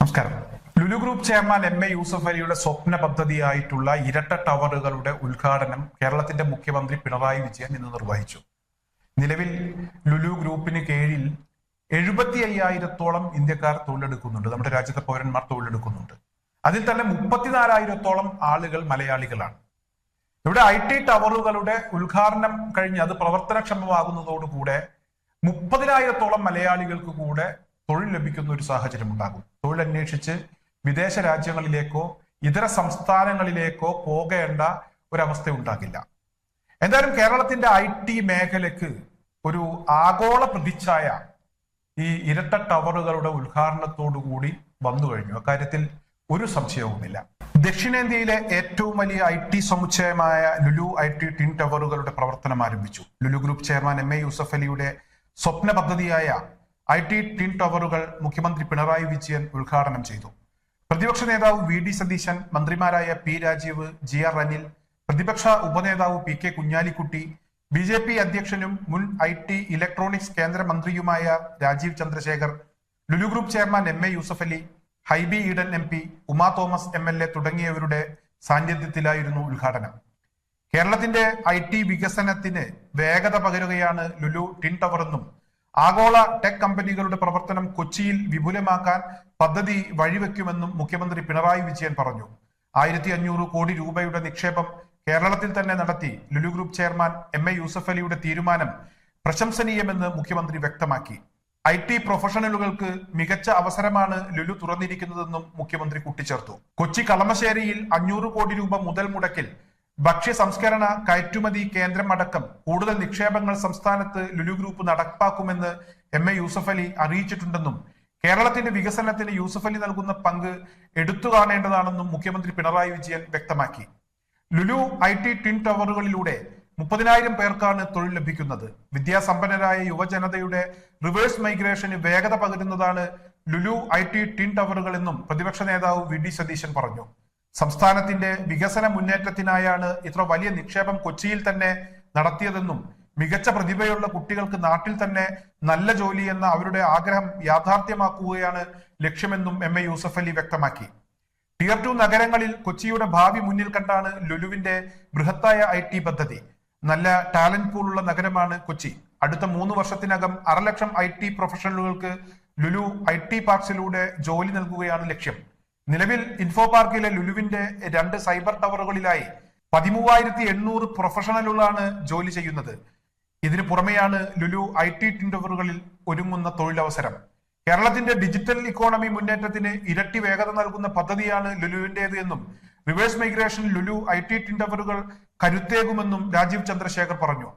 നമസ്കാരം. Lulu group chairman M A Yusuf അലിയുടെ സ്വപ്ന പദ്ധതിയായിട്ടുള്ള ഇരട്ട ടവറുകളുടെ ഉദ്ഘാടനം കേരളത്തിന്റെ മുഖ്യമന്ത്രി പിണറായി വിജയൻ ഇന്ന് നിർവഹിച്ചു. നിലവിൽ ലുലു ഗ്രൂപ്പിന് കീഴിൽ എഴുപത്തി അയ്യായിരത്തോളം ഇന്ത്യക്കാർ തൊഴിലെടുക്കുന്നുണ്ട്. നമ്മുടെ രാജ്യത്തെ പൗരന്മാർ തൊഴിലെടുക്കുന്നുണ്ട്. അതിൽ തന്നെ മുപ്പത്തിനാലായിരത്തോളം ആളുകൾ മലയാളികളാണ്. ഇവിടെ ഐ ടി ടവറുകളുടെ ഉദ്ഘാടനം കഴിഞ്ഞ് അത് പ്രവർത്തനക്ഷമമാകുന്നതോടുകൂടെ മുപ്പതിനായിരത്തോളം മലയാളികൾക്ക് കൂടെ തൊഴിൽ ലഭിക്കുന്ന ഒരു സാഹചര്യം ഉണ്ടാകും തൊഴിൽ അന്വേഷിച്ച് വിദേശ രാജ്യങ്ങളിലേക്കോ ഇതര സംസ്ഥാനങ്ങളിലേക്കോ പോകേണ്ട ഒരവസ്ഥ ഉണ്ടാകില്ല എന്തായാലും കേരളത്തിന്റെ ഐ ടി മേഖലയ്ക്ക് ഒരു ആഗോള പ്രതിച്ഛായ ഈ ഇരട്ട ടവറുകളുടെ ഉദ്ഘാടനത്തോടുകൂടി വന്നു കഴിഞ്ഞു. അക്കാര്യത്തിൽ ഒരു സംശയവുമില്ല. ദക്ഷിണേന്ത്യയിലെ ഏറ്റവും വലിയ ഐ ടി സമുച്ചയമായ ലുലു ഐ ടി ടിൻ ടവറുകളുടെ പ്രവർത്തനം ആരംഭിച്ചു. Lulu group chairman M A Yusuf അലിയുടെ സ്വപ്ന പദ്ധതിയായ ഐ ടി ടിൻ ടവറുകൾ മുഖ്യമന്ത്രി പിണറായി വിജയൻ ഉദ്ഘാടനം ചെയ്തു. പ്രതിപക്ഷ നേതാവ് വി ഡി സതീശൻ മന്ത്രിമാരായ P Rajeev G R Anil പ്രതിപക്ഷ ഉപനേതാവ് P K Kunhalikutty B J P അധ്യക്ഷനും മുൻ ഐ ടി ഇലക്ട്രോണിക്സ് കേന്ദ്രമന്ത്രിയുമായ Rajeev Chandrasekhar Lulu group chairman M A Yusuf Ali Hibi Eden M P Uma Thomas M L A തുടങ്ങിയവരുടെ സാന്നിധ്യത്തിലായിരുന്നു ഉദ്ഘാടനം. കേരളത്തിന്റെ I T വികസനത്തിന് വേഗത പകരുകയാണ് ലുലു ടിൻ ടവർ എന്നും ആഗോള ടെക് കമ്പനികളുടെ പ്രവർത്തനം കൊച്ചിയിൽ വിപുലമാക്കാൻ പദ്ധതി വഴിവെക്കുമെന്നും മുഖ്യമന്ത്രി പിണറായി വിജയൻ പറഞ്ഞു. ആയിരത്തി അഞ്ഞൂറ് കോടി രൂപയുടെ നിക്ഷേപം കേരളത്തിൽ തന്നെ നടത്തി Lulu group chairman M A Yusuf അലിയുടെ തീരുമാനം പ്രശംസനീയമെന്ന് മുഖ്യമന്ത്രി വ്യക്തമാക്കി. ഐ ടി പ്രൊഫഷണലുകൾക്ക് മികച്ച അവസരമാണ് ലുലു തുറന്നിരിക്കുന്നതെന്നും മുഖ്യമന്ത്രി കൂട്ടിച്ചേർത്തു. കൊച്ചി കളമശ്ശേരിയിൽ അഞ്ഞൂറ് കോടി രൂപ മുതൽ മുടക്കിൽ ഭക്ഷ്യ സംസ്കരണ കയറ്റുമതി കേന്ദ്രമടക്കം കൂടുതൽ നിക്ഷേപങ്ങൾ സംസ്ഥാനത്ത് ലുലു ഗ്രൂപ്പ് നടപ്പാക്കുമെന്ന് എം എ യൂസഫ് അലി അറിയിച്ചിട്ടുണ്ടെന്നും കേരളത്തിന്റെ വികസനത്തിന് യൂസഫ് അലി നൽകുന്ന പങ്ക് എടുത്തു കാണേണ്ടതാണെന്നും മുഖ്യമന്ത്രി പിണറായി വിജയൻ വ്യക്തമാക്കി. ലുലു ഐ ടി ടിൻ ടവറുകളിലൂടെ മുപ്പതിനായിരം പേർക്കാണ് തൊഴിൽ ലഭിക്കുന്നത്. വിദ്യാസമ്പന്നരായ യുവജനതയുടെ റിവേഴ്സ് മൈഗ്രേഷന് വേഗത പകരുന്നതാണ് ലുലു ഐ ടി ടിൻ ടവറുകൾ എന്നും പ്രതിപക്ഷ നേതാവ് വി ഡി സതീശൻ പറഞ്ഞു. സംസ്ഥാനത്തിന്റെ വികസന മുന്നേറ്റത്തിനായാണ് ഇത്ര വലിയ നിക്ഷേപം കൊച്ചിയിൽ തന്നെ നടത്തിയതെന്നും മികച്ച പ്രതിഭയുള്ള കുട്ടികൾക്ക് നാട്ടിൽ തന്നെ നല്ല ജോലി എന്ന അവരുടെ ആഗ്രഹം യാഥാർത്ഥ്യമാക്കുകയാണ് ലക്ഷ്യമെന്നും എം എ യൂസഫ് അലി വ്യക്തമാക്കി. ടിയർ ടു നഗരങ്ങളിൽ കൊച്ചിയുടെ ഭാവി മുന്നിൽ കണ്ടാണ് ലുലുവിന്റെ ബൃഹത്തായ ഐ ടി പദ്ധതി. നല്ല ടാലന്റ് പൂളുള്ള നഗരമാണ് കൊച്ചി. അടുത്ത മൂന്ന് വർഷത്തിനകം അരലക്ഷം ഐ ടി പ്രൊഫഷണലുകൾക്ക് ലുലു ഐ ടി പാർക്സിലൂടെ ജോലി നൽകുകയാണ് ലക്ഷ്യം. നിലവിൽ ഇൻഫോ പാർക്കിലെ ലുലുവിന്റെ രണ്ട് സൈബർ ടവറുകളിലായി പതിമൂവായിരത്തി എണ്ണൂറ് പ്രൊഫഷണലുകളാണ് ജോലി ചെയ്യുന്നത്. ഇതിനു പുറമെയാണ് ലുലു ഐ ടി ടിൻഡവറുകളിൽ ഒരുങ്ങുന്ന തൊഴിലവസരം. കേരളത്തിന്റെ ഡിജിറ്റൽ ഇക്കോണമി മുന്നേറ്റത്തിന് ഇരട്ടി വേഗത നൽകുന്ന പദ്ധതിയാണ് ലുലുവിന്റേത് എന്നും reverse migration Lulu I T ടിൻഡവറുകൾ കരുത്തേകുമെന്നും രാജീവ് ചന്ദ്രശേഖർ പറഞ്ഞു.